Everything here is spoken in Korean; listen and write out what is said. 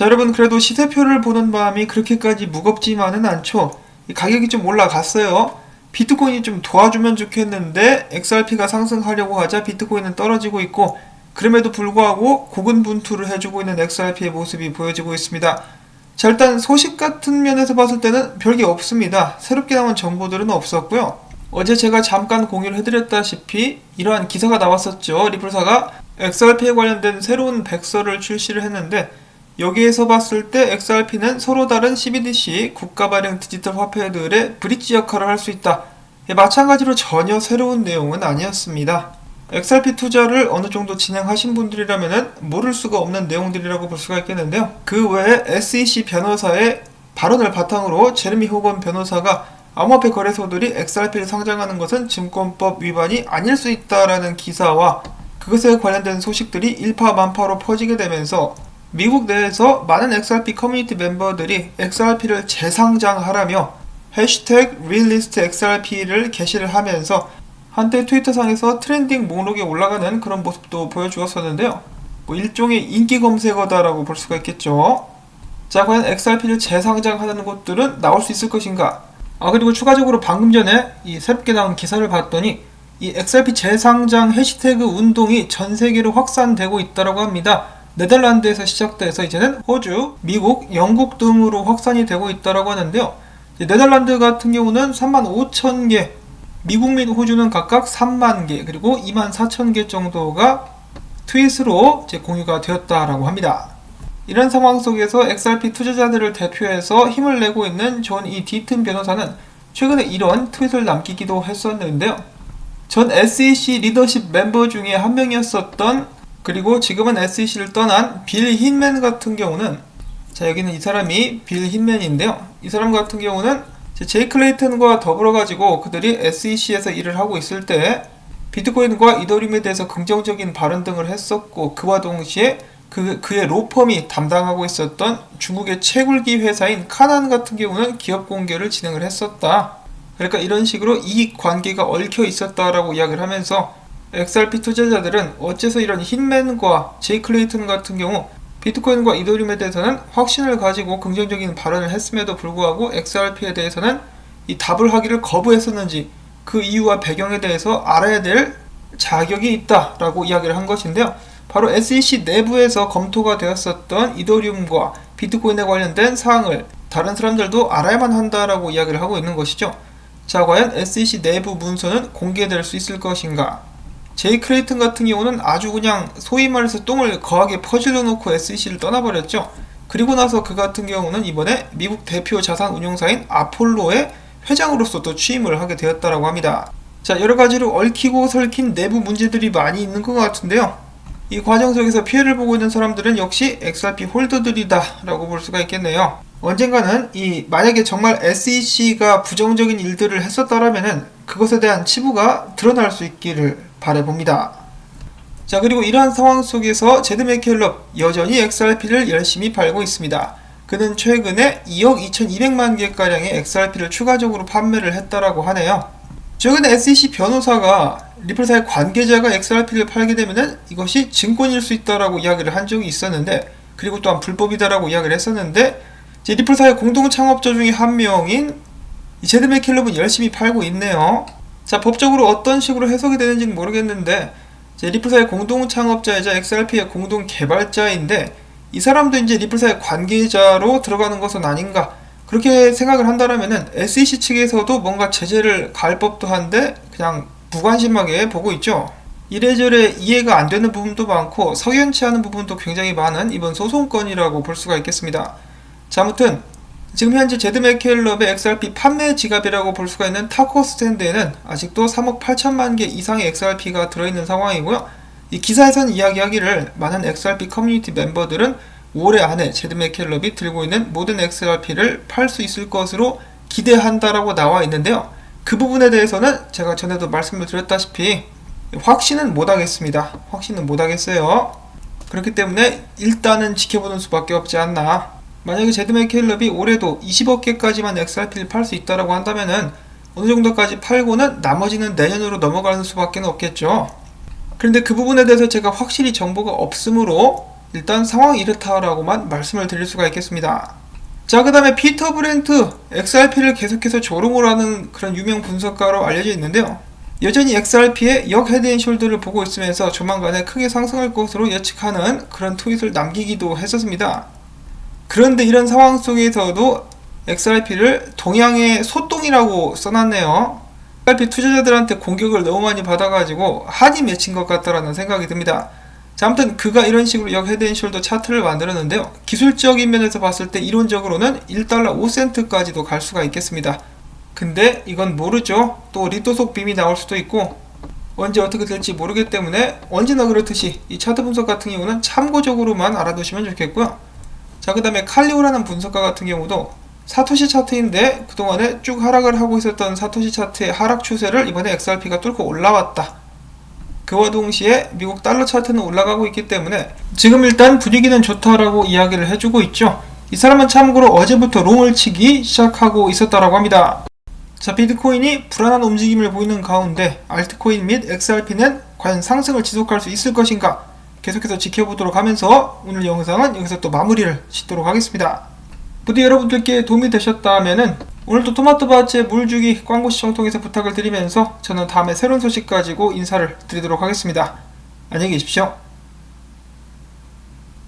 자 여러분 그래도 시세표를 보는 마음이 그렇게까지 무겁지만은 않죠. 이 가격이 좀 올라갔어요. 비트코인이 좀 도와주면 좋겠는데 XRP가 상승하려고 하자 비트코인은 떨어지고 있고 그럼에도 불구하고 고군분투를 해주고 있는 XRP의 모습이 보여지고 있습니다. 자 일단 소식 같은 면에서 봤을 때는 별게 없습니다. 새롭게 나온 정보들은 없었고요. 어제 제가 잠깐 공유를 해드렸다시피 이러한 기사가 나왔었죠. 리플사가 XRP에 관련된 새로운 백서를 출시를 했는데 여기에서 봤을 때 XRP는 서로 다른 CBDC 국가 발행 디지털 화폐들의 브릿지 역할을 할 수 있다. 예, 마찬가지로 전혀 새로운 내용은 아니었습니다. XRP 투자를 어느 정도 진행하신 분들이라면 모를 수가 없는 내용들이라고 볼 수가 있겠는데요. 그 외에 SEC 변호사의 발언을 바탕으로 제르미 호건 변호사가 암호화폐 거래소들이 XRP를 상장하는 것은 증권법 위반이 아닐 수 있다라는 기사와 그것에 관련된 소식들이 일파만파로 퍼지게 되면서 미국 내에서 많은 XRP 커뮤니티 멤버들이 XRP를 재상장하라며 해시태그 realist XRP를 게시를 하면서 한때 트위터상에서 트렌딩 목록에 올라가는 그런 모습도 보여주었었는데요. 뭐 일종의 인기 검색어다라고 볼 수가 있겠죠. 자, 과연 XRP를 재상장하는 곳들은 나올 수 있을 것인가? 아, 그리고 추가적으로 방금 전에 이 새롭게 나온 기사를 봤더니 이 XRP 재상장 해시태그 운동이 전 세계로 확산되고 있다고 합니다. 네덜란드에서 시작돼서 이제는 호주, 미국, 영국 등으로 확산이 되고 있다고 하는데요. 네덜란드 같은 경우는 3만 5천 개, 미국 및 호주는 각각 3만 개, 그리고 2만 4천 개 정도가 트윗으로 공유가 되었다라고 합니다. 이런 상황 속에서 XRP 투자자들을 대표해서 힘을 내고 있는 존 이 디튼 변호사는 최근에 이런 트윗을 남기기도 했었는데요. 전 SEC 리더십 멤버 중에 한 명이었었던 그리고 지금은 SEC를 떠난 빌 힌맨 같은 경우는 자 여기는 이 사람이 빌 힌맨인데요. 이 사람 같은 경우는 제이 클레이튼과 더불어 가지고 그들이 SEC에서 일을 하고 있을 때 비트코인과 이더리움에 대해서 긍정적인 발언 등을 했었고 그와 동시에 그, 그의 로펌이 담당하고 있었던 중국의 채굴기 회사인 카난 같은 경우는 기업 공개를 진행을 했었다. 그러니까 이런 식으로 이익 관계가 얽혀 있었다라고 이야기를 하면서 XRP 투자자들은 어째서 이런 힌맨과 제이 클레이튼 같은 경우 비트코인과 이더리움에 대해서는 확신을 가지고 긍정적인 발언을 했음에도 불구하고 XRP에 대해서는 이 답을 하기를 거부했었는지 그 이유와 배경에 대해서 알아야 될 자격이 있다라고 이야기를 한 것인데요. 바로 SEC 내부에서 검토가 되었었던 이더리움과 비트코인에 관련된 사항을 다른 사람들도 알아야만 한다라고 이야기를 하고 있는 것이죠. 자, 과연 SEC 내부 문서는 공개될 수 있을 것인가? 제이 크레이튼 같은 경우는 아주 그냥 소위 말해서 똥을 거하게 퍼질러 놓고 SEC를 떠나버렸죠. 그리고 나서 그 같은 경우는 이번에 미국 대표 자산 운용사인 아폴로의 회장으로서 또 취임을 하게 되었다라고 합니다. 자, 여러 가지로 얽히고 설킨 내부 문제들이 많이 있는 것 같은데요. 이 과정 속에서 피해를 보고 있는 사람들은 역시 XRP 홀더들이다라고 볼 수가 있겠네요. 언젠가는 이 만약에 정말 SEC가 부정적인 일들을 했었다라면은 그것에 대한 치부가 드러날 수 있기를 바라봅니다. 자 그리고 이러한 상황 속에서 제드 맥켈럽 여전히 XRP를 열심히 팔고 있습니다. 그는 최근에 2억 2200만 개가량의 XRP를 추가적으로 판매를 했다라고 하네요. 최근에 SEC 변호사가 리플사의 관계자가 XRP를 팔게 되면 이것이 증권일 수 있다라고 이야기를 한 적이 있었는데 그리고 또한 불법이다라고 이야기를 했었는데 리플사의 공동 창업자 중에 한 명인 제드 맥켈럽은 열심히 팔고 있네요. 자 법적으로 어떤 식으로 해석이 되는지는 모르겠는데 리플사의 공동 창업자이자 XRP의 공동 개발자인데 이 사람도 이제 리플사의 관계자로 들어가는 것은 아닌가 그렇게 생각을 한다면은 SEC 측에서도 뭔가 제재를 가할 법도 한데 그냥 무관심하게 보고 있죠. 이래저래 이해가 안 되는 부분도 많고 석연치 않은 부분도 굉장히 많은 이번 소송건이라고 볼 수가 있겠습니다. 자, 아무튼 지금 현재 제드 맥켈럽의 XRP 판매 지갑이라고 볼 수가 있는 타코 스탠드에는 아직도 3억 8천만 개 이상의 XRP가 들어있는 상황이고요. 이 기사에서는 이야기하기를 많은 XRP 커뮤니티 멤버들은 올해 안에 제드 맥켈럽이 들고 있는 모든 XRP를 팔 수 있을 것으로 기대한다라고 나와 있는데요. 그 부분에 대해서는 제가 전에도 말씀을 드렸다시피 확신은 못하겠습니다. 확신은 못하겠어요. 그렇기 때문에 일단은 지켜보는 수밖에 없지 않나. 만약에 제드 맥 켈럽이 올해도 20억 개까지만 XRP를 팔 수 있다라고 한다면은 어느 정도까지 팔고는 나머지는 내년으로 넘어가는 수밖에 없겠죠. 그런데 그 부분에 대해서 제가 확실히 정보가 없으므로 일단 상황이 이렇다라고만 말씀을 드릴 수가 있겠습니다. 자, 그 다음에 피터 브렌트, XRP를 계속해서 조롱을 하는 그런 유명 분석가로 알려져 있는데요. 여전히 XRP의 역 헤드앤숄더를 보고 있으면서 조만간에 크게 상승할 것으로 예측하는 그런 트윗을 남기기도 했었습니다. 그런데 이런 상황 속에서도 XRP를 동양의 소똥이라고 써놨네요. XRP 투자자들한테 공격을 너무 많이 받아가지고 한이 맺힌 것 같다라는 생각이 듭니다. 자, 아무튼 그가 이런 식으로 역 헤드앤숄더 차트를 만들었는데요. 기술적인 면에서 봤을 때 이론적으로는 1달러 5센트까지도 갈 수가 있겠습니다. 근데 이건 모르죠. 또 리또속 빔이 나올 수도 있고 언제 어떻게 될지 모르기 때문에 언제나 그렇듯이 이 차트 분석 같은 경우는 참고적으로만 알아두시면 좋겠고요. 자, 그 다음에 칼리오라는 분석가 같은 경우도 사토시 차트인데 그동안에 쭉 하락을 하고 있었던 사토시 차트의 하락 추세를 이번에 XRP가 뚫고 올라왔다. 그와 동시에 미국 달러 차트는 올라가고 있기 때문에 지금 일단 분위기는 좋다라고 이야기를 해주고 있죠. 이 사람은 참고로 어제부터 롱을 치기 시작하고 있었다라고 합니다. 자, 비트코인이 불안한 움직임을 보이는 가운데 알트코인 및 XRP는 과연 상승을 지속할 수 있을 것인가 계속해서 지켜보도록 하면서 오늘 영상은 여기서 또 마무리를 짓도록 하겠습니다. 부디 여러분들께 도움이 되셨다면은 오늘도 토마토밭에 물주기 광고 시청 통해서 부탁을 드리면서 저는 다음에 새로운 소식 가지고 인사를 드리도록 하겠습니다. 안녕히 계십시오.